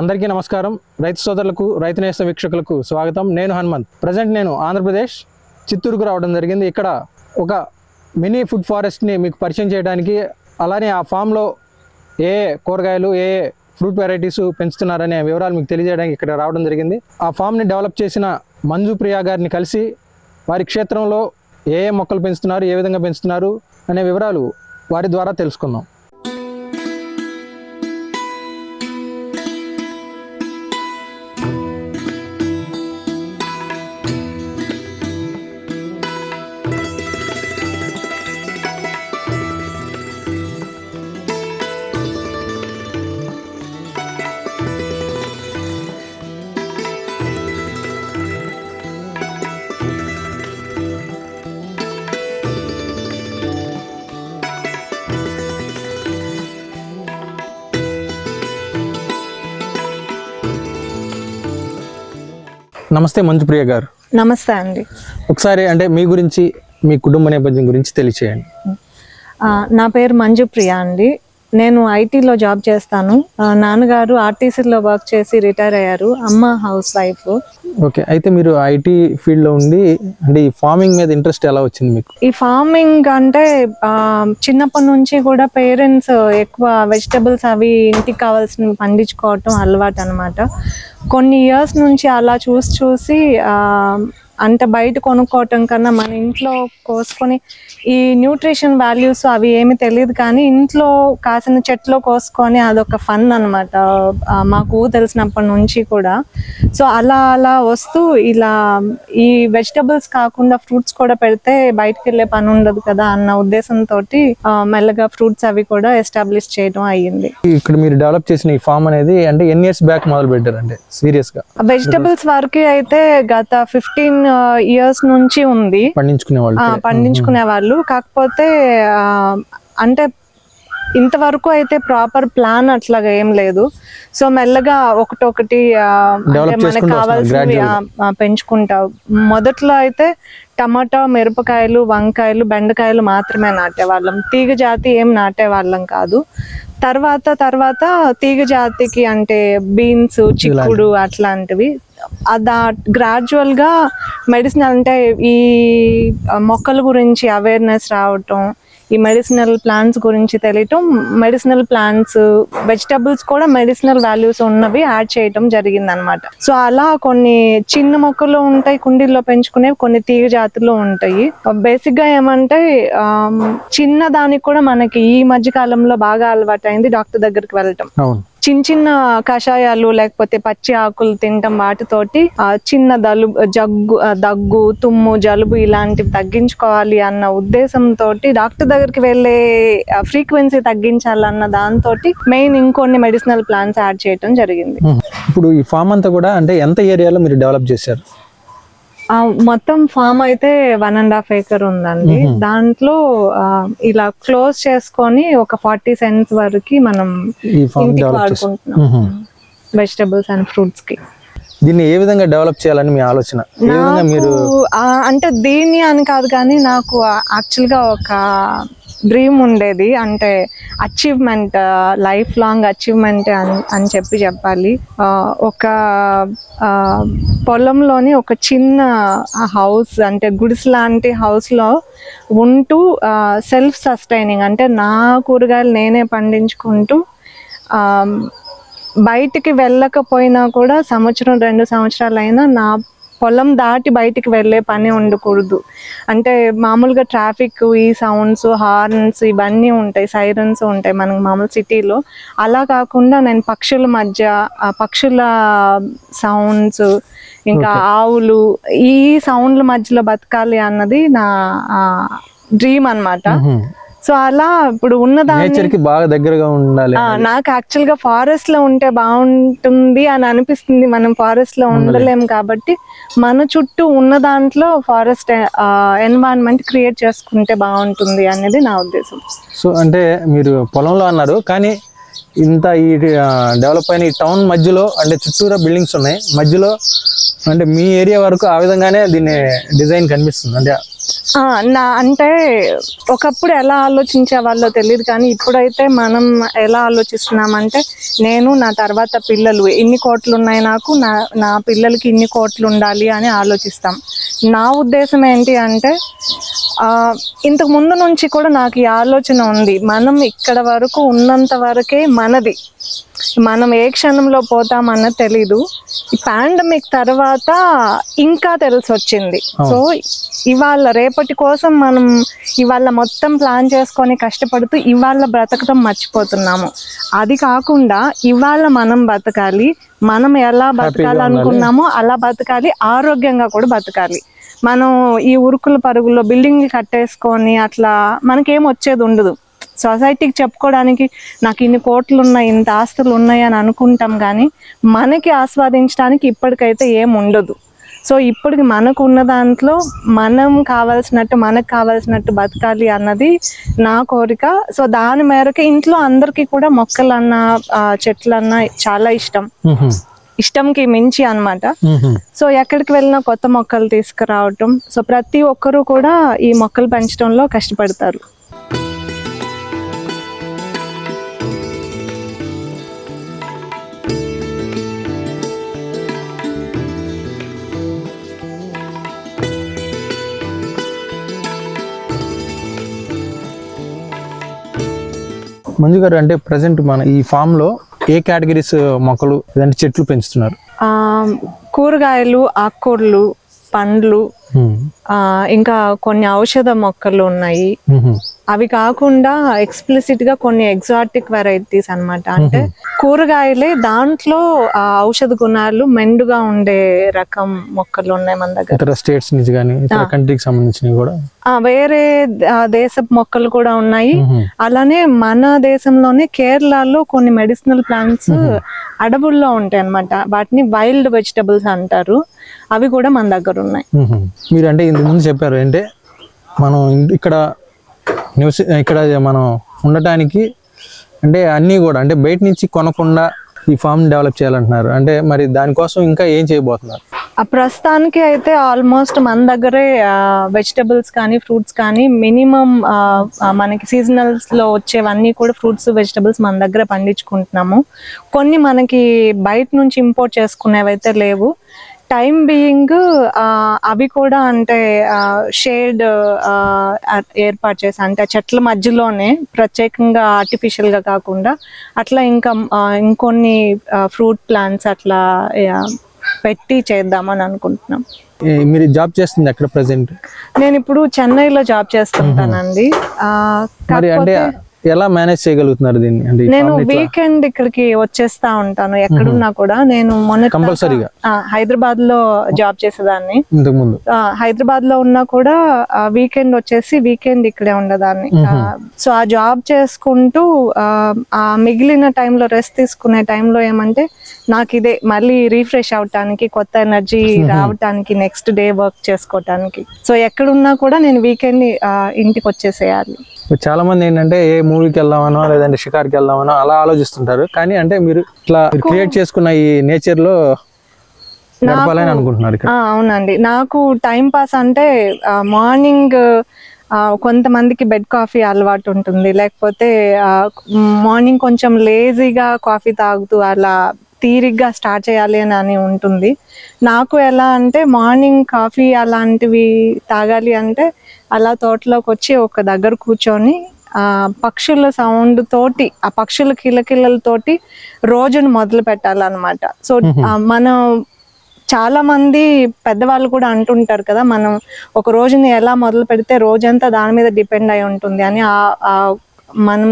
అందరికీ నమస్కారం. రైతు సోదరులకు రైతు నేస్త వీక్షకులకు స్వాగతం. నేను హనుమంత్. ప్రజెంట్ నేను ఆంధ్రప్రదేశ్ చిత్తూరుకు రావడం జరిగింది. ఇక్కడ ఒక మినీ ఫుడ్ ఫారెస్ట్ని మీకు పరిచయం చేయడానికి అలానే ఆ ఫామ్లో ఏ కూరగాయలు ఏ ఏ ఫ్రూట్ వెరైటీస్ పెంచుతున్నారనే వివరాలు మీకు తెలియజేయడానికి ఇక్కడ రావడం జరిగింది. ఆ ఫామ్ని డెవలప్ చేసిన మంజు ప్రియా గారిని కలిసి వారి క్షేత్రంలో ఏ ఏ మొక్కలు పెంచుతున్నారు ఏ విధంగా పెంచుతున్నారు అనే వివరాలు వారి ద్వారా తెలుసుకుందాం. నమస్తే మంజు ప్రియ గారు. నమస్తే అండి. ఒకసారి అంటే మీ గురించి మీ కుటుంబ నేపథ్యం గురించి తెలియచేయండి. నా పేరు మంజు ప్రియ అండి. నేను ఐటీలో జాబ్ చేస్తాను. నాన్నగారు ఆర్టీసీలో వర్క్ చేసి రిటైర్ అయ్యారు. అమ్మ హౌస్ వైఫ్. ఓకే అయితే మీరు ఐటీ ఫీల్డ్లో ఉండి అంటే ఈ ఫార్మింగ్ మీద ఇంట్రెస్ట్ ఎలా వచ్చింది మీకు? ఈ ఫార్మింగ్ అంటే చిన్నప్పటి నుంచి కూడా పేరెంట్స్ ఎక్కువ వెజిటబుల్స్ అవి ఇంటికి కావాల్సినవి పండించుకోవటం అలవాటు అనమాట కొన్ని ఇయర్స్ నుంచి అలా చూసి చూసి అంటే బయట కొనుక్కోవటం కన్నా మన ఇంట్లో కోసుకొని ఈ న్యూట్రిషన్ వాల్యూస్ అవి ఏమి తెలియదు కానీ ఇంట్లో కాసిన చెట్లు కోసుకొని అదొక ఫన్ అనమాట మాకు తెలిసినప్పటి నుంచి కూడా. సో అలా అలా వస్తూ ఇలా ఈ వెజిటబుల్స్ కాకుండా ఫ్రూట్స్ కూడా పెడితే బయటకు వెళ్ళే పని ఉండదు కదా అన్న ఉద్దేశంతో మెల్లగా ఫ్రూట్స్ అవి కూడా ఎస్టాబ్లిష్ చేయడం అయ్యింది. ఇక్కడ మీరు డెవలప్ చేసిన ఈ ఫామ్ అనేది అంటే ఎన్ని ఇయర్స్ బ్యాక్ మొదలు పెట్టారు అంటే సీరియస్గా. వెజిటబుల్స్ వరకు అయితే గత ఫిఫ్టీన్ ఇయర్స్ నుంచి ఉంది. పండించుకునే వాళ్ళు. ఆ, పండించుకునే వాళ్ళు. కాకపోతే అంటే ఇంతవరకు అయితే ప్రాపర్ ప్లాన్ అట్లాగా ఏం లేదు. సో మెల్లగా ఒకటొకటి మనకు కావాల్సినవి పెంచుకుంటాం. మొదట్లో అయితే టమాటా మిరపకాయలు వంకాయలు బెండకాయలు మాత్రమే నాటేవాళ్ళం. తీగ జాతి ఏం నాటేవాళ్ళం కాదు. తర్వాత తర్వాత తీగ జాతికి అంటే బీన్స్ చిక్కుడు అట్లాంటివి దా గ్రాడ్యువల్గా మెడిసిన్ అంటే ఈ మొక్కల గురించి అవేర్నెస్ రావటం ఈ మెడిసినల్ ప్లాంట్స్ గురించి తెలియటం మెడిసినల్ ప్లాంట్స్ వెజిటబుల్స్ కూడా మెడిసినల్ వాల్యూస్ ఉన్నవి యాడ్ చేయటం జరిగిందనమాట సో అలా కొన్ని చిన్న మొక్కలు ఉంటాయి కుండీల్లో పెంచుకునేవి కొన్ని తీగ జాతులు ఉంటాయి. బేసిక్గా ఏమంటే చిన్న దానికి కూడా మనకి ఈ మధ్య కాలంలో బాగా అలవాటైంది డాక్టర్ దగ్గరికి వెళ్ళటం. చిన్న చిన్న కషాయాలు లేకపోతే పచ్చి ఆకులు తినటం వాటితోటి ఆ చిన్న దలు జగ్గు దగ్గు తుమ్ము జలుబు ఇలాంటివి తగ్గించుకోవాలి అన్న ఉద్దేశంతో డాక్టర్ దగ్గరికి వెళ్ళే ఫ్రీక్వెన్సీ తగ్గించాలన్న దాంతో మెయిన్ ఇంకొన్ని మెడిసినల్ ప్లాన్స్ యాడ్ చేయటం జరిగింది. ఇప్పుడు ఈ ఫామ్ అంతా కూడా అంటే ఎంత ఏరియాలో మీరు డెవలప్ చేశారు? మొత్తం ఫామ్ అయితే వన్ అండ్ హాఫ్ ఏకర్ ఉందండి. దాంట్లో ఇలా క్లోజ్ చేసుకొని ఒక ఫార్టీ సెంట్స్ వరకు మనం వాడుకుంటున్నాం. వెజిటబుల్స్ అండ్ ఫ్రూట్స్కి దీన్ని ఏ విధంగా డెవలప్ చేయాలని మీ ఆలోచన? మీరు అంటే దీన్ని అని కాదు కానీ నాకు యాక్చువల్గా ఒక డ్రీమ్ ఉండేది. అంటే అచీవ్మెంట్ లైఫ్ లాంగ్ అచీవ్మెంట్ అని అని చెప్పి చెప్పాలి. ఒక పొలంలోని ఒక చిన్న హౌస్ అంటే గుడిస్ లాంటి హౌస్లో ఉంటూ సెల్ఫ్ సస్టైనింగ్ అంటే నా కూరగాయలు నేనే పండించుకుంటూ బయటికి వెళ్ళకపోయినా కూడా సంవత్సరం రెండు సంవత్సరాలైనా నా పొలం దాటి బయటికి వెళ్ళే పని ఉండకూడదు. అంటే మామూలుగా ట్రాఫిక్ ఈ సౌండ్స్ హార్న్స్ ఇవన్నీ ఉంటాయి సైరన్స్ ఉంటాయి మనకి మామూలు సిటీలో. అలా కాకుండా నేను పక్షుల మధ్య ఆ పక్షుల సౌండ్స్ ఇంకా ఆవులు ఈ సౌండ్ల మధ్యలో బతకాలి అన్నది నా డ్రీమ్ అన్నమాట. మ్మ్. సో అలా ఇప్పుడు ఉన్నదాన్ని నేచర్కి బాగా దగ్గరగా ఉండాలి నాకు యాక్చువల్గా ఫారెస్ట్లో ఉంటే బాగుంటుంది అని అనిపిస్తుంది. మనం ఫారెస్ట్లో ఉండలేం కాబట్టి మన చుట్టూ ఉన్న దాంట్లో ఫారెస్ట్ ఎన్వైరన్మెంట్ క్రియేట్ చేసుకుంటే బాగుంటుంది అనేది నా ఉద్దేశం. సో అంటే మీరు పొలంలో అన్నారు కానీ ఇంత ఈ డెవలప్ అయిన ఈ టౌన్ మధ్యలో అంటే చుట్టూరా బిల్డింగ్స్ ఉన్నాయి. మధ్యలో అంటే మీ ఏరియా వరకు ఆ విధంగానే దీన్ని డిజైన్ కనిపిస్తుంది. అంటే నా అంటే ఒకప్పుడు ఎలా ఆలోచించే వాళ్ళో తెలియదు కానీ ఇప్పుడైతే మనం ఎలా ఆలోచిస్తున్నామంటే నేను నా తర్వాత పిల్లలు. ఇన్ని కోట్లు ఉన్నాయి నాకు? నా నా పిల్లలకి ఇన్ని కోట్లు ఉండాలి అని ఆలోచిస్తాం. నా ఉద్దేశం ఏంటి అంటే ఇంతకు ముందు నుంచి కూడా నాకు ఈ ఆలోచన ఉంది. మనం ఇక్కడ వరకు ఉన్నంత వరకే మనది. మనం ఏ క్షణంలో పోతామన్నది తెలీదు. ఈ పాండమిక్ తర్వాత ఇంకా తెలిసి వచ్చింది సో ఇవాళ రేపటి కోసం మనం ఇవాళ మొత్తం ప్లాన్ చేసుకొని కష్టపడుతూ ఇవాళ బ్రతకటం మర్చిపోతున్నాము. అది కాకుండా ఇవాళ మనం బతకాలి మనం ఎలా బతకాలి అనుకున్నామో అలా బతకాలి ఆరోగ్యంగా కూడా బతకాలి. మనం ఈ ఉరుకుల పరుగుల్లో బిల్డింగ్లు కట్టేసుకొని అట్లా మనకేం వచ్చేది ఉండదు. సొసైటీకి చెప్పుకోవడానికి నాకు ఇన్ని కోట్లు ఉన్నాయి ఇంత ఆస్తులు ఉన్నాయి అని అనుకుంటాం కానీ మనకి ఆస్వాదించడానికి ఇప్పటికైతే ఏం ఉండదు సో ఇప్పటికి మనకు ఉన్న దాంట్లో మనం కావాల్సినట్టు మనకు కావాల్సినట్టు బతకాలి అన్నది నా కోరిక. సో దాని మేరకు ఇంట్లో అందరికీ కూడా మొక్కలన్నా ఆ, చెట్లన్నా చాలా ఇష్టం. ఇష్టంకి మించి అన్నమాట. మ్మ్. సో ఎక్కడికి వెళ్ళినా కొత్త మొక్కలు తీసుకురావటం. సో ప్రతి ఒక్కరూ కూడా ఈ మొక్కలు పెంచడంలో కష్టపడతారు. మంజు గారు అంటే ప్రజెంట్ మన ఈ ఫామ్లో ఏ కేటగిరీస్ మొక్కలు లేదంటే చెట్లు పెంచుతున్నారు? కూరగాయలు ఆకుకూరలు పండ్లు ఇంకా కొన్ని ఔషధ మొక్కలు ఉన్నాయి. అవి కాకుండా ఎక్స్ప్లిసిట్గా కొన్ని ఎగ్జాటిక్ వెరైటీస్ అన్నమాట. అంటే కూరగాయలే దాంట్లో ఆ ఔషధ గుణాలు మెండుగా ఉండే రకం మొక్కలు ఉన్నాయి మన దగ్గర. ఇతర స్టేట్స్ నుంచి కానీ ఇతర కంట్రీకి సంబంధించినవి కూడా? ఆ, వేరే ఆ, దేశపు మొక్కలు కూడా ఉన్నాయి. అలానే మన దేశంలోనే కేరళలో కొన్ని మెడిసినల్ ప్లాంట్స్ అడవుల్లో ఉంటాయి అన్నమాట. వాటిని వైల్డ్ వెజిటబుల్స్ అంటారు. అవి కూడా మన దగ్గర ఉన్నాయి. మీరు అంటే ఇంతకు ముందు చెప్పారు అంటే మనం ఇక్కడ నివసి ఇక్కడ మనం ఉండటానికి అంటే అన్నీ కూడా అంటే బయట నుంచి కొనకుండా ఈ ఫామ్ డెవలప్ చేయాలంటున్నారు. అంటే మరి దానికోసం ఇంకా ఏం చేయబోతున్నారు? ఆ ప్రస్తుతానికి అయితే ఆల్మోస్ట్ మన దగ్గరే వెజిటబుల్స్ కానీ ఫ్రూట్స్ కానీ మినిమం మనకి సీజనల్స్లో వచ్చేవన్నీ కూడా ఫ్రూట్స్ వెజిటబుల్స్ మన దగ్గర పండించుకుంటున్నాము. కొన్ని మనకి బయట నుంచి ఇంపోర్ట్ చేసుకునేవి అయితే లేవు. టైం బీయింగ్ అవి కూడా అంటే షేడ్ ఏర్పాటు చేసి అంటే చెట్ల మధ్యలోనే ప్రత్యేకంగా artificial గా కాకుండా అట్లా ఇంకా ఇంకొన్ని ఫ్రూట్ ప్లాంట్స్ అట్లా పెట్టి చేద్దామని అనుకుంటున్నాం. మీరు జాబ్ చేస్తుంది ఎక్కడ ప్రజెంట్ నేను ఇప్పుడు చెన్నైలో జాబ్ చేస్తుంటానండి. అంటే ఎలా మేనేజ్ చేయగలుగుతున్నారు దీన్ని? అంటే నేను వీకెండ్ ఇక్కడికి వచ్చేస్తా ఉంటాను ఎక్కడున్నా కూడా. నేను మొన్న కంపల్సరీగా? హైదరాబాద్లో జాబ్ చేసేదాన్ని. ఇంతకు ముందు హైదరాబాద్లో ఉన్నా కూడా వీకెండ్ వచ్చేసి వీకెండ్ ఇక్కడే ఉండదాన్ని. సో ఆ జాబ్ చేసుకుంటూ ఆ, ఆ మిగిలిన టైంలో రెస్ట్ తీసుకునే టైంలో ఏమంటే నాకు ఇదే మళ్ళీ రీఫ్రెష్ అవటానికి కొత్త ఎనర్జీ రావటానికి నెక్స్ట్ డే వర్క్ చేసుకోవటానికి సో ఎక్కడున్నా కూడా నేను వీకెండ్ ఇంటికి వచ్చేసేయాలి. చాలా మంది ఏంటంటే ఏ మూవీకి వెళ్దామనో లేదంటే షికార్కి వెళ్దామనో అలా ఆలోచిస్తుంటారు. కానీ అంటే మీరు ఇట్లా క్రియేట్ చేసుకున్న ఈ నేచర్లో గడపాలని అనుకుంటున్నారు అవునండి. నాకు టైం పాస్ అంటే మార్నింగ్ కొంతమందికి బెడ్ కాఫీ అలవాటు ఉంటుంది. లేకపోతే మార్నింగ్ కొంచెం లేజీగా కాఫీ తాగుతూ అలా తీరిగ్గా స్టార్ట్ చేయాలి అని అని ఉంటుంది. నాకు ఎలా అంటే మార్నింగ్ కాఫీ అలాంటివి తాగాలి అంటే అలా తోటలోకి వచ్చి ఒక దగ్గర కూర్చొని ఆ పక్షుల సౌండ్ తోటి ఆ పక్షుల కిలకిలలతోటి రోజును మొదలు పెట్టాలన్నమాట. సో మనం చాలా మంది పెద్దవాళ్ళు కూడా అంటుంటారు కదా మనం ఒక రోజుని ఎలా మొదలు పెడితే రోజంతా దాని మీద డిపెండ్ అయి ఉంటుంది అని ఆ మనం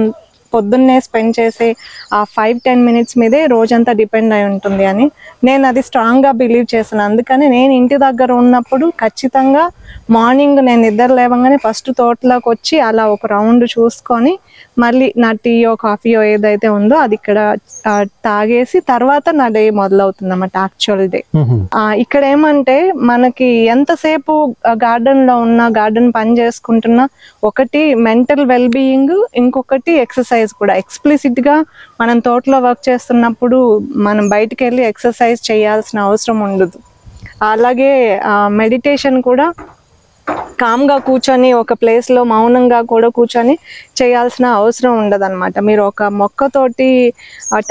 పొద్దున్నే స్పెండ్ చేసే ఆ ఫైవ్ టెన్ మినిట్స్ మీదే రోజంతా డిపెండ్ అయి ఉంటుంది అని నేను అది స్ట్రాంగ్గా బిలీవ్ చేశాను. అందుకని నేను ఇంటి దగ్గర ఉన్నప్పుడు ఖచ్చితంగా మార్నింగ్ నేను నిద్ర లేవగానే ఫస్ట్ తోటలోకి వచ్చి అలా ఒక రౌండ్ చూసుకొని మళ్ళీ నా టీయో కాఫీయో ఏదైతే ఉందో అది ఇక్కడ తాగేసి తర్వాత నా డే మొదలవుతుంది అన్నమాట యాక్చువల్ డే ఇక్కడ ఏమంటే మనకి ఎంతసేపు గార్డెన్లో ఉన్న గార్డెన్ పని చేసుకుంటున్నా ఒకటి మెంటల్ వెల్ బీయింగ్ ఇంకొకటి ఎక్సర్సైజ్ కూడా ఎక్స్ప్లిసిట్గా మనం తోటలో వర్క్ చేస్తున్నప్పుడు మనం బయటికి వెళ్ళి ఎక్సర్సైజ్ చేయాల్సిన అవసరం ఉండదు. అలాగే మెడిటేషన్ కూడా కామ్గా కూర్చొని ఒక ప్లేస్లో మౌనంగా కూడా కూర్చొని చేయాల్సిన అవసరం ఉండదన్నమాట. మీరు ఒక మొక్కతోటి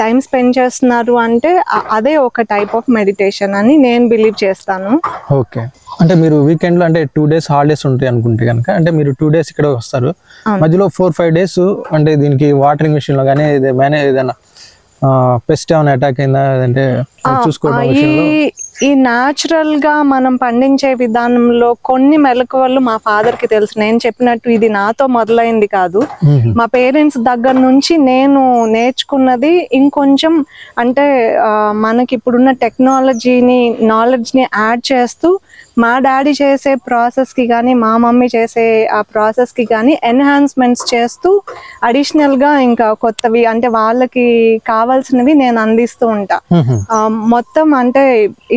టైం స్పెండ్ చేస్తున్నారు అంటే అదే ఒక టైప్ ఆఫ్ మెడిటేషన్ అని నేను బిలీవ్ చేస్తాను. ఓకే. అంటే మీరు వీకెండ్లో అంటే టూ డేస్ హాలిడేస్ ఉంటాయి అనుకుంటే కనుక అంటే మీరు టూ డేస్ ఇక్కడ వస్తారు. మధ్యలో ఫోర్ ఫైవ్ డేస్ అంటే దీనికి వాటరింగ్ మిషన్లో కానీ ఏదైనా పెస్ట్ ఏమైనా అటాక్ అయిందా? అంటే చూసుకోవడం ఈ గా మనం పండించే విధానంలో కొన్ని మెలకువలు మా ఫాదర్కి తెలుసు నేను చెప్పినట్టు ఇది నాతో మొదలైంది కాదు. మా పేరెంట్స్ దగ్గర నుంచి నేను నేర్చుకున్నది ఇంకొంచెం అంటే మనకి ఇప్పుడున్న టెక్నాలజీని నాలెడ్జ్ని యాడ్ చేస్తూ మా డాడీ చేసే ప్రాసెస్కి కానీ మా మమ్మీ చేసే ఆ ప్రాసెస్కి కానీ ఎన్హాన్స్మెంట్స్ చేస్తూ అడిషనల్గా ఇంకా కొత్తవి అంటే వాళ్ళకి కావాల్సినవి నేను అందిస్తూ ఉంటా. మొత్తం అంటే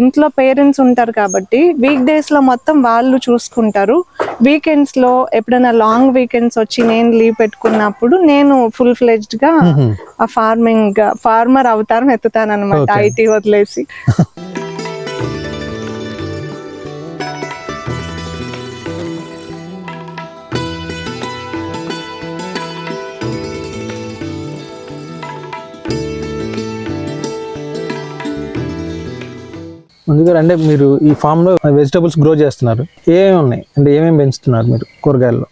ఇంట్లో పేరెంట్స్ ఉంటారు కాబట్టి వీక్ డేస్లో మొత్తం వాళ్ళు చూసుకుంటారు. వీకెండ్స్లో ఎప్పుడైనా లాంగ్ వీకెండ్స్ వచ్చి నేను లీవ్ పెట్టుకున్నప్పుడు నేను ఫుల్ ఫ్లెజ్డ్గా ఆ ఫార్మింగ్ ఫార్మర్ అవతారం ఎత్తుతాను అనమాట. ఐటీ వదిలేసి. ముందుగా అంటే మీరు ఈ ఫామ్లో వెజిటబుల్స్ గ్రో చేస్తున్నారు. ఏమేమి ఉన్నాయి? అంటే ఏమేమి పెంచుతున్నారు మీరు కూరగాయల్లో?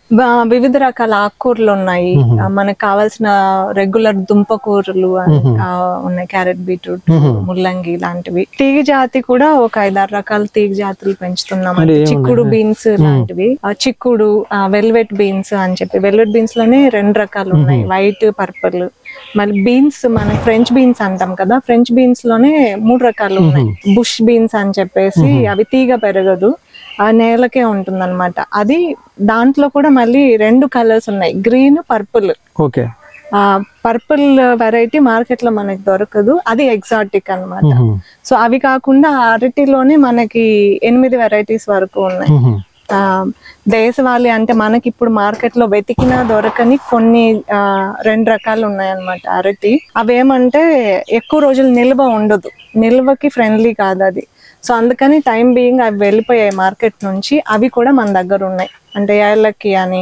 వివిధ రకాల ఆకుకూరలు ఉన్నాయి. మనకు కావాల్సిన రెగ్యులర్ దుంపకూరలు ఆ, ఉన్నాయి. క్యారెట్ బీట్రూట్ ముల్లంగి లాంటివి తీగ జాతి కూడా ఒక ఐదారు రకాల తీగ జాతులు పెంచుతున్నాం చిక్కుడు బీన్స్ లాంటివి. ఆ, చిక్కుడు వెల్వెట్ బీన్స్ అని చెప్పి. వెల్వెట్ బీన్స్లోనే రెండు రకాలు ఉన్నాయి. వైట్ పర్పుల్ మళ్ళీ బీన్స్ మన ఫ్రెంచ్ బీన్స్ అంటాం కదా ఫ్రెంచ్ బీన్స్లోనే మూడు రకాలు ఉన్నాయి. బుష్ బీన్స్ అని చెప్పేసి అవి తీగ పెరగదు ఆ నేలకే ఉంటుంది అది దాంట్లో కూడా మళ్ళీ రెండు కలర్స్ ఉన్నాయి గ్రీన్ పర్పుల్ ఓకే. ఆ పర్పుల్ వెరైటీ మార్కెట్లో మనకి దొరకదు అది ఎగ్జాటిక్ అన్నమాట. సో అవి కాకుండా అరటిలోనే మనకి ఎనిమిది వెరైటీస్ వరకు ఉన్నాయి. దేశవాళీ అంటే మనకి ఇప్పుడు మార్కెట్లో వెతికినా దొరకని కొన్ని రెండు రకాలు ఉన్నాయన్నమాట అరటి. అవేమంటే ఎక్కువ రోజులు నిల్వ ఉండదు. నిల్వకి ఫ్రెండ్లీ కాదు అది. సో అందుకని టైం బీయింగ్ అవి వెళ్ళిపోయాయి మార్కెట్ నుంచి. అవి కూడా మన దగ్గర ఉన్నాయి. అంటే ఏలక్కి అని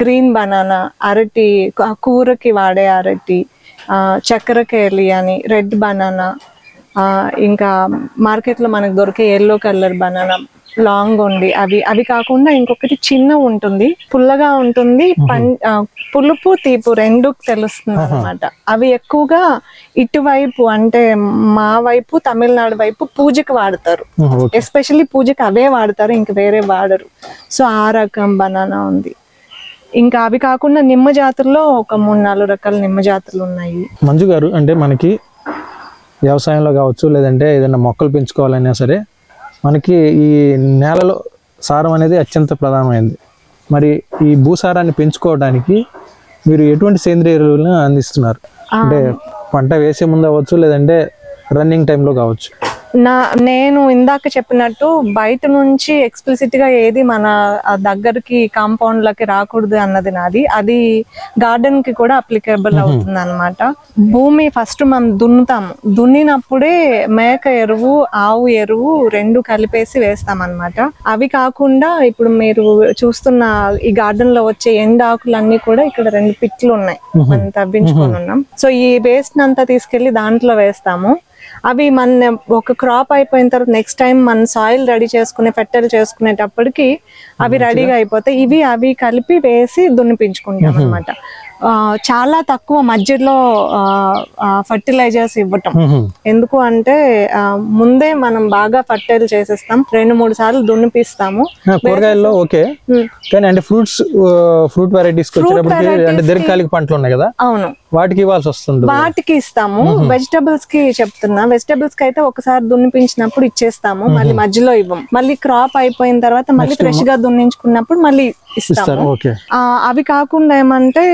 గ్రీన్ బనానా అరటి కూరకి వాడే అరటి ఆ, చక్కెరకేళి అని రెడ్ బనానా ఇంకా మార్కెట్లో మనకు దొరికే ఎల్లో కలర్ బనానా లాంగ్ ఉండి అవి అవి కాకుండా ఇంకొకటి చిన్న ఉంటుంది పుల్లగా ఉంటుంది పం ఆ, పులుపు తీపు రెండు తెలుస్తుంది అనమాట అవి ఎక్కువగా ఇటువైపు అంటే మా వైపు తమిళనాడు వైపు పూజకి వాడతారు. ఎస్పెషల్లీ పూజకి అవే వాడతారు ఇంక వేరే వాడరు. సో ఆ రకం బనానా ఉంది. ఇంకా అవి కాకుండా నిమ్మ జాతుల్లో ఒక మూడు నాలుగు రకాల నిమ్మ జాతులు ఉన్నాయి. మంజు గారు అంటే మనకి వ్యవసాయంలో కావచ్చు లేదంటే ఏదైనా మొక్కలు పెంచుకోవాలన్నా సరే మనకి ఈ నేలలో సారం అనేది అత్యంత ప్రధానమైనది. మరి ఈ భూసారాన్ని పెంచుకోవడానికి మీరు ఎటువంటి సేంద్రియ ఎరువులను అందిస్తున్నారు? అంటే పంట వేసే ముందు అవ్వచ్చు లేదంటే రన్నింగ్ టైంలో కావచ్చు? నా నేను ఇందాక చెప్పినట్టు బయట నుంచి ఎక్స్ప్లిసిట్గా ఏది మన దగ్గరికి కాంపౌండ్ లకి రాకూడదు అన్నది నాది. అది గార్డెన్కి కూడా అప్లికేబుల్ అవుతుంది అనమాట భూమి ఫస్ట్ మనం దున్నుతాము దున్నినప్పుడే మేక ఎరువు ఆవు ఎరువు రెండు కలిపేసి వేస్తాం అన్నమాట అవి కాకుండా ఇప్పుడు మీరు చూస్తున్న ఈ గార్డెన్లో వచ్చే ఎండాకులన్నీ కూడా ఇక్కడ రెండు పిట్లు ఉన్నాయి. మనం తవ్వించుకొని ఉన్నాం. సో ఈ వేస్ట్ అంతా తీసుకెళ్ళి దాంట్లో వేస్తాము. అవి మన ఒక క్రాప్ అయిపోయిన తర్వాత నెక్స్ట్ టైం మన సాయిల్ రెడీ చేసుకునే ఫెర్టైల్ చేసుకునేటప్పటికి అవి రెడీగా అయిపోతాయి. ఇవి అవి కలిపి వేసి దున్నిపించుకుంటాం అనమాట చాలా తక్కువ మధ్యలో ఫర్టిలైజర్స్ ఇవ్వటం. ఎందుకు అంటే ముందే మనం బాగా ఫర్టైల్ చేసేస్తాం. రెండు మూడు సార్లు దున్నిపిస్తాము. కూరగాయల్లో ఓకే. కానీ అంటే ఫ్రూట్స్ ఫ్రూట్ వచ్చేటప్పటికి అంటే దీర్ఘకాలిక పంటలు ఉన్నాయి కదా? అవును. వాటికి ఇవ్వాల్సి వస్తుంది వాటికి ఇస్తాము. వెజిటబుల్స్కి చెప్తున్నా. వెజిటబుల్స్కి అయితే ఒకసారి దున్నిపించినప్పుడు ఇచ్చేస్తాము. మళ్ళీ మధ్యలో ఇవ్వం. మళ్ళీ క్రాప్ అయిపోయిన తర్వాత మళ్ళీ ఫ్రెష్గా దున్నించుకున్నప్పుడు మళ్ళీ ఇస్తారు. ఆ, అవి కాకుండా ఏమంటే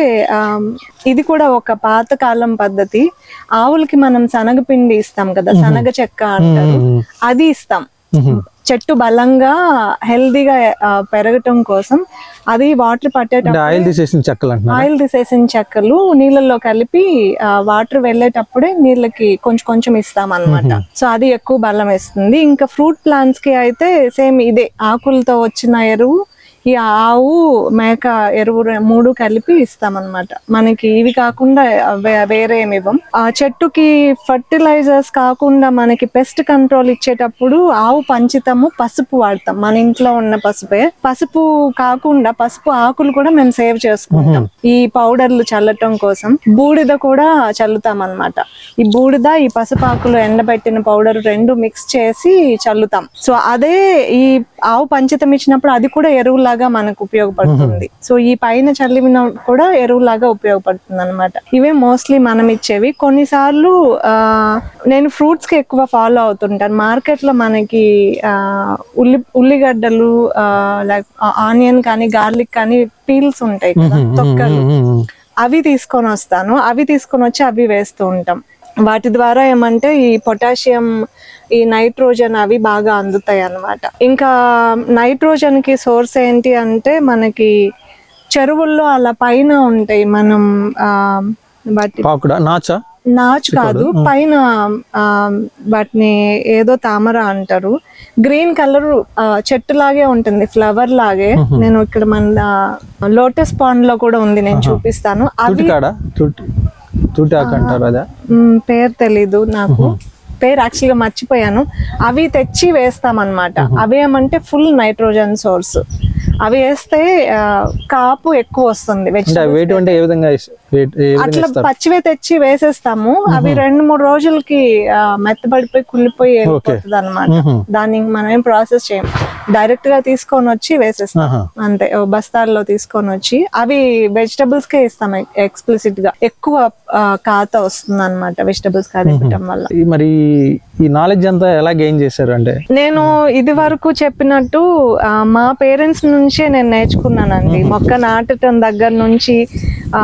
ఇది కూడా ఒక పాతకాలం పద్ధతి. ఆవులకి మనం శనగపిండి ఇస్తాం కదా శనగ చెక్క అంటారు. అది ఇస్తాం. చెట్టు బలంగా హెల్దీగా పెరగటం కోసం అది వాటర్ పట్టేటప్పుడు ఆయిల్ తీసేసిన చెక్కలు ఆయిల్ తీసేసిన చెక్కలు నీళ్ళల్లో కలిపి వాటర్ వెళ్ళేటప్పుడే నీళ్ళకి కొంచెం కొంచెం ఇస్తాం అన్నమాట సో అది ఎక్కువ బలం ఇస్తుంది ఇంకా ఫ్రూట్ ప్లాంట్స్కి అయితే సేమ్ ఇదే. ఆకులతో వచ్చిన ఎరువు ఈ ఆవు మేక ఎరువు మూడు కలిపి ఇస్తామన్నమాట. మనకి ఇవి కాకుండా వేరే ఏమి ఇవ్వం. ఆ చెట్టుకి ఫర్టిలైజర్స్ కాకుండా మనకి పెస్ట్ కంట్రోల్ ఇచ్చేటప్పుడు ఆవు పంచితము పసుపు వాడతాం. మన ఇంట్లో ఉన్న పసుపే. పసుపు కాకుండా పసుపు ఆకులు కూడా మేము సేవ్ చేసుకుంటాం. ఈ పౌడర్లు చల్లటం కోసం బూడిద కూడా చల్లుతాం అన్నమాట ఈ బూడిద ఈ పసుపు ఆకులు ఎండబెట్టిన పౌడర్ రెండు మిక్స్ చేసి చల్లుతాం. సో అదే ఈ ఆవు పంచితం ఇచ్చినప్పుడు అది కూడా ఎరువులాగా మనకు ఉపయోగపడుతుంది. సో ఈ పైన చల్లిన కూడా ఎరువులాగా ఉపయోగపడుతుంది అనమాట ఇవే మోస్ట్లీ మనం ఇచ్చేవి. కొన్నిసార్లు నేను ఫ్రూట్స్కి ఎక్కువ ఫాలో అవుతుంటాను. మార్కెట్లో మనకి ఆ, ఉల్లి ఉల్లిగడ్డలు లైక్ ఆనియన్ కానీ గార్లిక్ కానీ పీల్స్ ఉంటాయి కదా తొక్కలు. అవి తీసుకొని వస్తాను. అవి తీసుకొని వచ్చి అవి వేస్తూ ఉంటాం. వాటి ద్వారా ఏమంటే ఈ పొటాషియం ఈ నైట్రోజన్ అవి బాగా అందుతాయి అన్నమాట ఇంకా నైట్రోజన్కి సోర్స్ ఏంటి అంటే మనకి చెరువుల్లో అలా పైన ఉంటాయి మనం వాటి నాచా? నాచు కాదు పైన వాటిని ఏదో తామర అంటారు. గ్రీన్ కలర్ చెట్టు లాగే ఉంటుంది ఫ్లవర్ లాగే. నేను ఇక్కడ మన లోటస్ పాండ్లో కూడా ఉంది నేను చూపిస్తాను. అదా? పేరు తెలీదు నాకు. పేరు యాక్చువల్గా మర్చిపోయాను. అవి తెచ్చి వేస్తాం అన్నమాట అవి ఏమంటే ఫుల్ నైట్రోజన్ సోర్స్. అవి వేస్తే కాపు ఎక్కువ వస్తుంది అంటే వెజిటబుల్ అవి వేటి అంటే ఏ విధంగా ఇస్- వేటి- ఏ విధంగా అట్లా పచ్చివే తెచ్చి వేసేస్తాము. అవి రెండు మూడు రోజులకి మెత్తబడిపోయి కుళ్ళిపోయి వెళ్ళిపోతుంది అనమాట. దాన్ని మనం ఏం ప్రాసెస్ చేయం డైరెక్ట్గా తీసుకొని వచ్చి వేసేస్తాం. అంతే. బస్తాల్లో తీసుకొని వచ్చి అవి వెజిటబుల్స్ కే ఇస్తాం ఎక్స్ప్లిసిట్గా ఎక్కువ కాత వస్తుంది అనమాట వెజిటబుల్స్ కాదు పెట్టడం వల్ల. మరి ఈ నాలెడ్జ్ అంతా ఎలా గెయిన్ చేశారు అంటే? నేను ఇది వరకు చెప్పినట్టు మా పేరెంట్స్ నుంచే నేను నేర్చుకున్నానండి. మొక్క నాటటం దగ్గర నుంచి ఆ,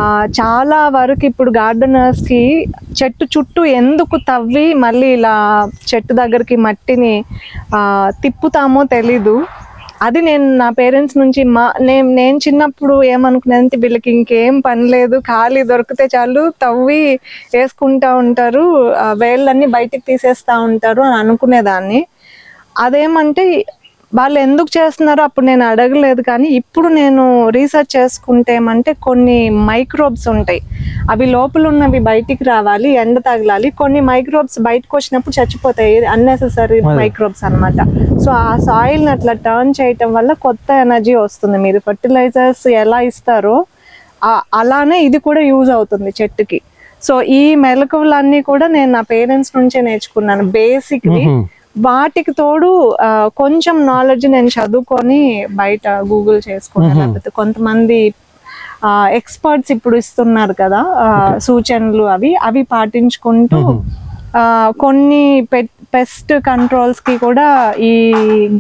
చాలా వరకు ఇప్పుడు గార్డెనర్స్కి చెట్టు చుట్టూ ఎందుకు తవ్వి మళ్ళీ ఇలా చెట్టు దగ్గరికి మట్టిని తిప్పుతామో తెలీదు. అది నేను నా పేరెంట్స్ నుంచి మా నేను నేను చిన్నప్పుడు ఏమనుకున్నానంటే వీళ్ళకి ఇంకేం పని లేదు ఖాళీ దొరికితే చాలు తవ్వి వేసుకుంటా ఉంటారు వేళ్ళన్నీ బయటికి తీసేస్తూ ఉంటారు అని అనుకునేదాన్ని. అదేమంటే వాళ్ళు ఎందుకు చేస్తున్నారో అప్పుడు నేను అడగలేదు కానీ ఇప్పుడు నేను రీసెర్చ్ చేసుకుంటే ఏమంటే కొన్ని మైక్రోబ్స్ ఉంటాయి. అవి లోపల ఉన్నవి బయటికి రావాలి ఎండ తగలాలి. కొన్ని మైక్రోబ్స్ బయటకు వచ్చినప్పుడు చచ్చిపోతాయి అన్నెసెసరీ మైక్రోబ్స్ అన్నమాట. సో ఆ సాయిల్ని అట్లా టర్న్ చేయటం వల్ల కొత్త ఎనర్జీ వస్తుంది. మీరు ఫర్టిలైజర్స్ ఎలా ఇస్తారో అలానే ఇది కూడా యూజ్ అవుతుంది చెట్టుకి. సో ఈ మెలకువలన్నీ కూడా నేను నా పేరెంట్స్ నుంచే నేర్చుకున్నాను. బేసిక్లీ వాటికి తోడు కొంచెం నాలెడ్జ్ నేను చదువుకొని బయట గూగుల్ చేసుకున్నాను లేకపోతే కొంతమంది ఎక్స్పర్ట్స్ ఇప్పుడు ఇస్తున్నారు కదా సూచనలు అవి అవి పాటించుకుంటూ కొన్ని పెస్ట్ కంట్రోల్స్కి కూడా ఈ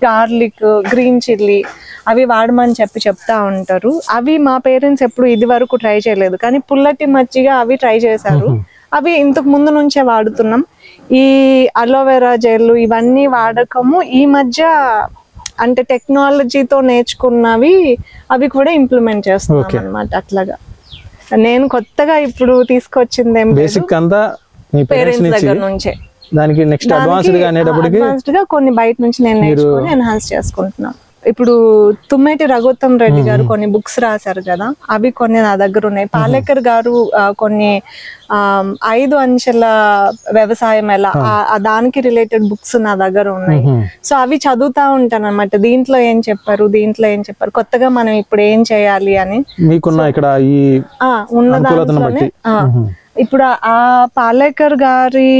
గార్లిక్ గ్రీన్ చిల్లీ అవి వాడమని చెప్పి చెప్తా ఉంటారు. అవి మా పేరెంట్స్ ఎప్పుడు ఇది వరకు ట్రై చేయలేదు. కానీ పుల్లటి మజ్జిగ అవి ట్రై చేశారు. అవి ఇంతకు ముందు నుంచే వాడుతున్నాం. ఈ అలోవెరా జెల్ ఇవన్నీ వాడకము. ఈ మధ్య అంటే టెక్నాలజీతో నేర్చుకున్నవి అవి కూడా ఇంప్లిమెంట్ చేస్తున్నాం అన్నమాట అట్లాగా. నేను కొత్తగా ఇప్పుడు తీసుకొచ్చింది ఏం లేదు. బేసిక్ అంతా మీ పేరెంట్స్ దగ్గర నుంచే. దానికి నెక్స్ట్ అడ్వాన్స్డ్గా అనేటప్పటికి అడ్వాన్స్డ్గా కొన్ని బయట నుంచి నేను నేర్చుకొని ఎన్హాన్స్ చేసుకుంటున్నాను ఇప్పుడు తుమ్మేటి రఘుత్తం రెడ్డి గారు కొన్ని బుక్స్ రాశారు కదా అవి కొన్ని నా దగ్గర ఉన్నాయి. పాలేకర్ గారు కొన్ని ఐదు అంచెల వ్యవసాయం ఎలా దానికి రిలేటెడ్ బుక్స్ నా దగ్గర ఉన్నాయి. సో అవి చదువుతా ఉంటాను అనమాట దీంట్లో ఏం చెప్పారు దీంట్లో ఏం చెప్పారు కొత్తగా మనం ఇప్పుడు ఏం చేయాలి అని. మీకున్న ఇక్కడ ఈ ఆ ఇప్పుడు ఆ- పాలేకర్ గారి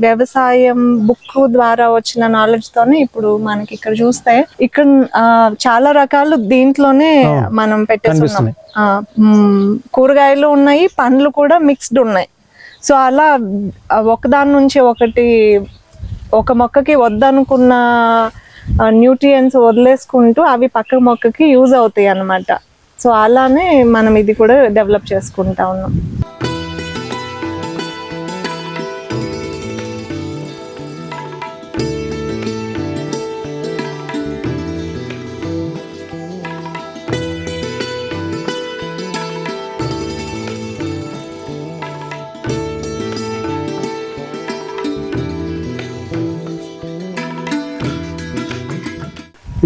వ్యవసాయం బుక్ ద్వారా వచ్చిన నాలెడ్జ్ తోనే ఇప్పుడు మనకి ఇక్కడ చూస్తే ఇక్కడ చాలా రకాలు దీంట్లోనే మనం పెట్టేస్తున్నాం కూరగాయలు ఉన్నాయి పండ్లు కూడా మిక్స్డ్ ఉన్నాయి. సో అలా ఒకదాని నుంచి ఒకటి ఒక మొక్కకి వద్దనుకున్న న్యూట్రియన్స్ వదిలేసుకుంటూ అవి పక్క మొక్కకి యూజ్ అవుతాయి అన్నమాట సో అలానే మనం ఇది కూడా డెవలప్ చేసుకుంటా ఉన్నాం.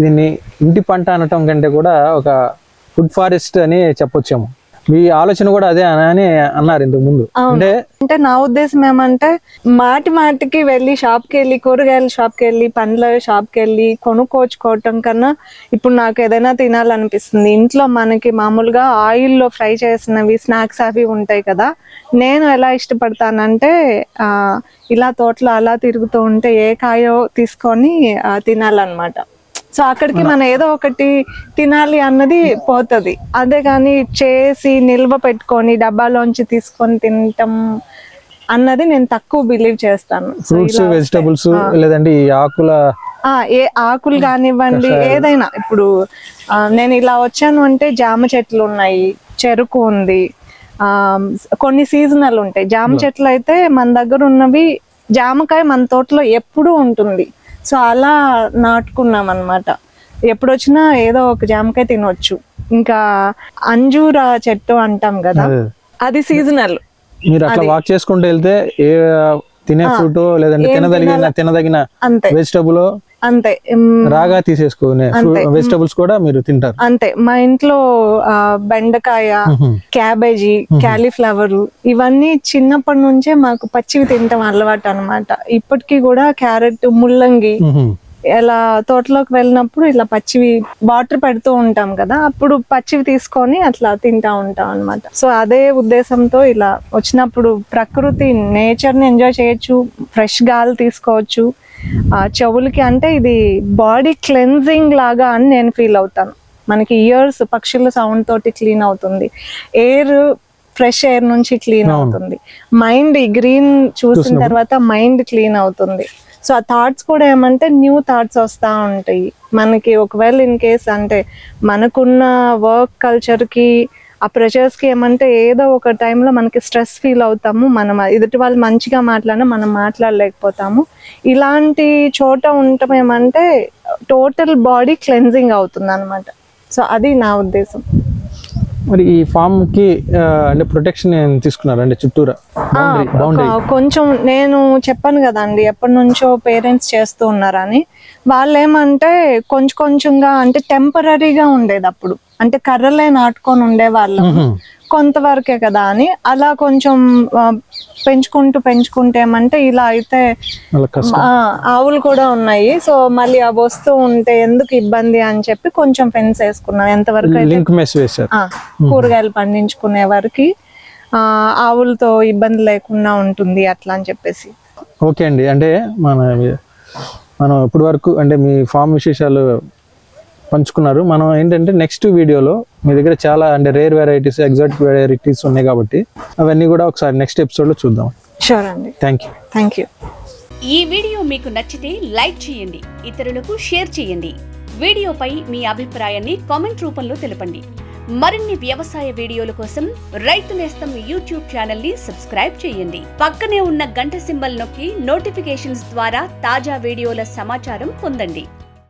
దీన్ని ఇంటి పంట అనటం కంటే కూడా ఒక ఫుడ్ ఫారెస్ట్ అని చెప్పొచ్చేమో. మీ ఆలోచన కూడా అదే అని అన్నారు ఇంతకు ముందు. అంటే అంటే నా ఉద్దేశం ఏమంటే మాటి మాటికి వెళ్ళి షాప్కి వెళ్ళి కూరగాయల షాప్కి వెళ్ళి పండ్ల షాప్కి వెళ్ళి కొనుక్కోచుకోవటం కన్నా ఇప్పుడు నాకు ఏదైనా తినాలనిపిస్తుంది. ఇంట్లో మనకి మామూలుగా ఆయిల్లో ఫ్రై చేసినవి స్నాక్స్ అవి ఉంటాయి కదా. నేను ఎలా ఇష్టపడతానంటే ఆ, ఇలా తోటలో అలా తిరుగుతూ ఉంటే ఏ కాయో తీసుకొని తినాలన్నమాట. సో అక్కడికి మనం ఏదో ఒకటి తినాలి అన్నది పోతది. అదే కానీ చేసి నిల్వ పెట్టుకొని డబ్బాలోంచి తీసుకొని తినటం అన్నది నేను తక్కువ బిలీవ్ చేస్తాను. ఫ్రూట్స్ వెజిటబుల్స్ లేదంటే ఈ ఆకుల ఆ, ఏ ఆకులు కానివ్వండి ఏదైనా ఇప్పుడు నేను ఇలా వచ్చాను అంటే జామ చెట్లు ఉన్నాయి చెరుకు ఉంది ఆ కొన్ని సీజనల్ ఉంటాయి. జామ చెట్లు అయితే మన దగ్గర ఉన్నవి జామకాయ మన తోటలో ఎప్పుడూ ఉంటుంది. సో అలా నాటుకున్నాం అన్నమాట ఎప్పుడు వచ్చినా ఏదో ఒక జామకాయ తినొచ్చు. ఇంకా అంజూర చెట్టు అంటాం కదా అదే. సీజనల్. మీరు అట్లా వాక్ చేసుకుంటూ వెళ్తే ఏ తినే ఫ్రూట్ లేదంటే తినదగిన తినదగిన వెజిటబుల్ అంతే. రాగా తీసేసుకునే వెజిటబుల్స్ కూడా మీరు తింటారు. అంతే. మా ఇంట్లో బెండకాయ. క్యాబేజీ క్యాలీఫ్లవర్ ఇవన్నీ చిన్నప్పటి నుంచే మాకు పచ్చివి తింటాం అలవాటు అన్నమాట. ఇప్పటికీ కూడా క్యారెట్ ముల్లంగి. ఇలా తోటలోకి వెళ్ళినప్పుడు ఇలా పచ్చివి వాటర్ పెడుతూ ఉంటాం కదా అప్పుడు పచ్చివి తీసుకొని అట్లా తింటా ఉంటాం అన్నమాట. సో అదే ఉద్దేశంతో ఇలా వచ్చినప్పుడు ప్రకృతి నేచర్ని ఎంజాయ్ చేయొచ్చు ఫ్రెష్ గాలి తీసుకోవచ్చు. చెవులకి అంటే ఇది బాడీ క్లెన్జింగ్ లాగా అని నేను ఫీల్ అవుతాను. మనకి ఇయర్స్ పక్షుల సౌండ్ తోటి క్లీన్ అవుతుంది. ఎయిర్ ఫ్రెష్ ఎయిర్ నుంచి క్లీన్ అవుతుంది. మైండ్ ఈ గ్రీన్ చూసిన తర్వాత మైండ్ క్లీన్ అవుతుంది. సో ఆ థాట్స్ కూడా ఏమంటే న్యూ థాట్స్ వస్తూ ఉంటాయి. మనకి ఒకవేళ ఇన్ కేస్ అంటే మనకున్న వర్క్ కల్చర్కి ఆ ప్రెషర్స్కి ఏమంటే ఏదో ఒక టైంలో మనకి స్ట్రెస్ ఫీల్ అవుతాము. మనం ఎదుటి వాళ్ళు మంచిగా మాట్లాడినా మనం మాట్లాడలేకపోతాము. ఇలాంటి చోట ఉండటం ఏమంటే టోటల్ బాడీ క్లెన్జింగ్ అవుతుంది అనమాట సో అది నా ఉద్దేశం. మరి ఈ ఫామ్కి అంటే ప్రొటెక్షన్ తీసుకున్నారు? అంటే చుట్టూరా? కొంచెం నేను చెప్పాను కదండి ఎప్పటి నుంచో పేరెంట్స్ చేస్తూ ఉన్నారని. వాళ్ళు ఏమంటే కొంచెం కొంచెంగా అంటే టెంపరీగా ఉండేది అప్పుడు. అంటే కర్రలే నాటుకొని ఉండేవాళ్ళం. కొంతవరకే కదా అని అలా కొంచెం పెంచుకుంటూ పెంచుకుంటే ఏమంటే ఇలా అయితే ఆవులు కూడా ఉన్నాయి. సో మళ్ళీ అవి వస్తూ ఉంటే ఎందుకు ఇబ్బంది అని చెప్పి కొంచెం ఫెన్స్ వేసుకున్నాం. ఎంతవరకు అయితే కూరగాయలు పండించుకునే వారికి ఆ, ఆవులతో ఇబ్బంది లేకుండా ఉంటుంది అట్లా అని చెప్పేసి. ఓకే అండి. అంటే మన మనం ఇప్పటి వరకు అంటే మీ ఫామ్ విశేషాలు పంచుకున్నారు. మనం ఏంటంటే నెక్స్ట్ వీడియోలో మీ దగ్గర చాలా అంటే రేర్ వెరైటీస్ ఎగ్జాటిక్ వెరైటీస్ ఉన్నాయి కాబట్టి అవన్నీ కూడా ఒకసారి నెక్స్ట్ ఎపిసోడ్లో చూద్దాం. షూర్ అండి. థ్యాంక్ యూ థ్యాంక్ యూ ఈ వీడియో మీకు నచ్చితే లైక్ చేయండి ఇతరులకు షేర్ చేయండి. వీడియోపై మీ అభిప్రాయాన్ని కామెంట్ రూపంలో తెలపండి. మరిన్ని వ్యవసాయ వీడియోల కోసం రైతు నేస్తం యూట్యూబ్ ఛానల్ని సబ్స్క్రైబ్ చేయండి. పక్కనే ఉన్న గంట సింబల్ నొక్కి నోటిఫికేషన్స్ ద్వారా తాజా వీడియోల సమాచారం పొందండి.